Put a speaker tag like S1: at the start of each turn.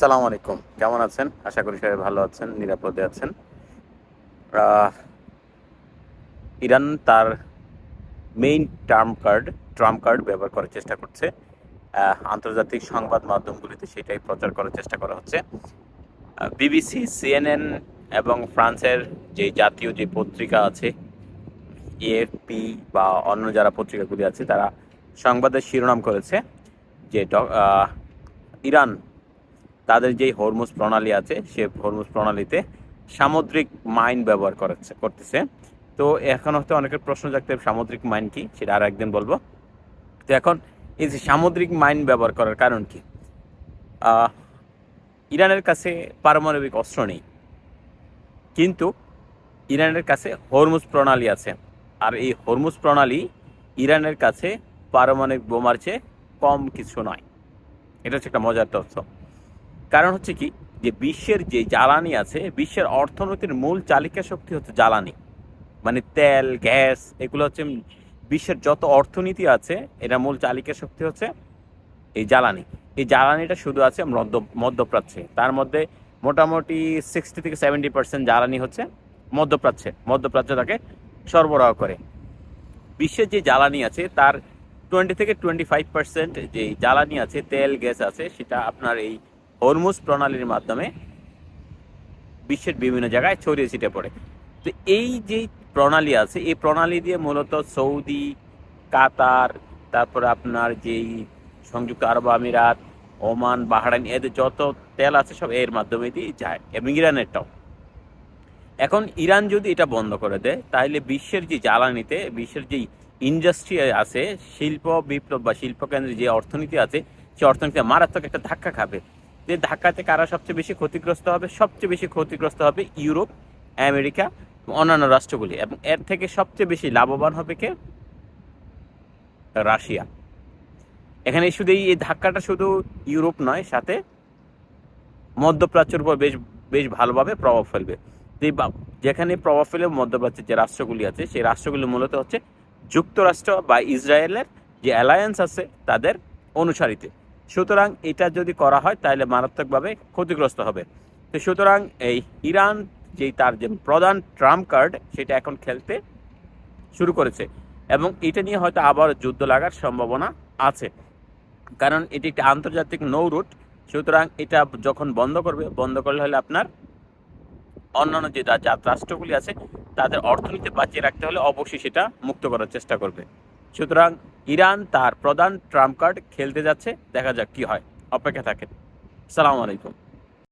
S1: সালাম আলাইকুম। কেমন আছেন? আশা করি সবাই ভালো আছেন, নিরাপদে আছেন। ইরান তার main term card trump card ব্যবহার করার চেষ্টা করছে। আন্তর্জাতিক সংবাদ মাধ্যমগুলিতে সেটাই প্রচার করার চেষ্টা করা হচ্ছে। বিবিসি সিএনএন এবং ফ্রান্সের যে জাতীয় যে পত্রিকা আছে এএফপি বা অন্য যারা পত্রিকাগুলি আছে, তারা সংবাদের শিরোনাম করেছে যে ইরান তাদের যেই হরমুজ প্রণালী আছে, সে হরমুজ প্রণালীতে সামুদ্রিক মাইন ব্যবহার করেছে, করতেছে। তো এখন হয়তো অনেকের প্রশ্ন জাগতে সামুদ্রিক মাইন কি? সেটা আর একদিন বলব। তো এখন এই যে সামুদ্রিক মাইন ব্যবহার করার কারণ কি? ইরানের কাছে পারমাণবিক অস্ত্র নেই। কিন্তু ইরানের কাছে হরমুজ প্রণালী আছে। আর এই হরমুজ প্রণালী ইরানের কাছে পারমাণবিক বোমার চেয়ে কম কিছু নয়। এটা হচ্ছে একটা মজার তথ্য। কারণ হচ্ছে কি? যে বিশ্বের যে জ্বালানি আছে, বিশ্বের অর্থনীতির মূল চালিকা শক্তি হচ্ছে জ্বালানি। মানে তেল, গ্যাস, এগুলো হচ্ছে বিশ্বের যত অর্থনীতি আছে এটা মূল চালিকা শক্তি হচ্ছে এই জ্বালানি। এই জ্বালানিটা শুধু আছে মধ্য, মধ্যপ্রাচ্যে। তার মধ্যে মোটামুটি সিক্সটি থেকে সেভেন্টি পার্সেন্ট জ্বালানি হচ্ছে মধ্যপ্রাচ্যে। মধ্যপ্রাচ্য তাকে সরবরাহ করে। বিশ্বের যে জ্বালানি আছে, তার টোয়েন্টি থেকে টোয়েন্টি ফাইভ পার্সেন্ট যে জ্বালানি আছে, তেল, গ্যাস আছে, সেটা আপনার এই হরমুজ প্রণালীর মাধ্যমে বিশ্বের বিভিন্ন জায়গায় ছড়িয়ে ছিটে পড়ে। তো এই যে প্রণালী আছে, এই প্রণালী দিয়ে মূলত সৌদি, কাতার, তারপর আপনার যেই সংযুক্ত আরব আমিরাত, ওমান, বাহরাইন, এদের যত তেল আছে সব এর মাধ্যমে দিয়ে যায়, এবং ইরানেরটাও এখন ইরান যদি এটা বন্ধ করে দেয়, তাহলে বিশ্বের যে জ্বালানিতে, বিশ্বের যেই ইন্ডাস্ট্রি আছে, শিল্প বিপ্লব বা শিল্পকেন্দ্রের যে অর্থনীতি আছে সেই অর্থনীতি মারাত্মক একটা ধাক্কা খাবে। যে ধাক্কাতে কারা সবচেয়ে বেশি ক্ষতিগ্রস্ত হবে, সবচেয়ে বেশি ক্ষতিগ্রস্ত হবে ইউরোপ, আমেরিকা অন্যান্য রাষ্ট্রগুলি। এবং এর থেকে সবচেয়ে বেশি লাভবান হবে কে? রাশিয়া। এখানে শুধু এই ধাক্কাটা শুধু ইউরোপ নয়, সাথে মধ্যপ্রাচ্যের উপর বেশ বেশ ভালোভাবে প্রভাব ফেলবে। যেখানে প্রভাব ফেলে মধ্যপ্রাচ্যের যে রাষ্ট্রগুলি আছে, সেই রাষ্ট্রগুলি মূলত হচ্ছে যুক্তরাষ্ট্র বা ইসরায়েলের যে অ্যালায়েন্স আছে, তাদের অনুসারীতে। সুতরাং এটা যদি করা হয়, তাহলে মারাত্মকভাবে ক্ষতিগ্রস্ত হবে। তো সুতরাং এই ইরান যেই তার যে প্রধান ট্রাম্প কার্ড, সেটা এখন খেলতে শুরু করেছে। এবং এটা নিয়ে হয়তো আবার যুদ্ধ লাগার সম্ভাবনা আছে। কারণ এটি একটি আন্তর্জাতিক নৌ রুট, সুতরাং এটা যখন বন্ধ করবে, বন্ধ করলে হলে আপনার অন্যান্য যে রাষ্ট্রগুলি আছে, তাদের অর্থনীতি বাঁচিয়ে রাখতে হলে অবশ্যই সেটা মুক্ত করার চেষ্টা করবে। সুতরাং ইরান তার প্রধান ট্রাম্প কার্ড খেলতে যাচ্ছে। দেখা যাক কি হয়। অপেক্ষা থাকেন। সালাম আলাইকুম।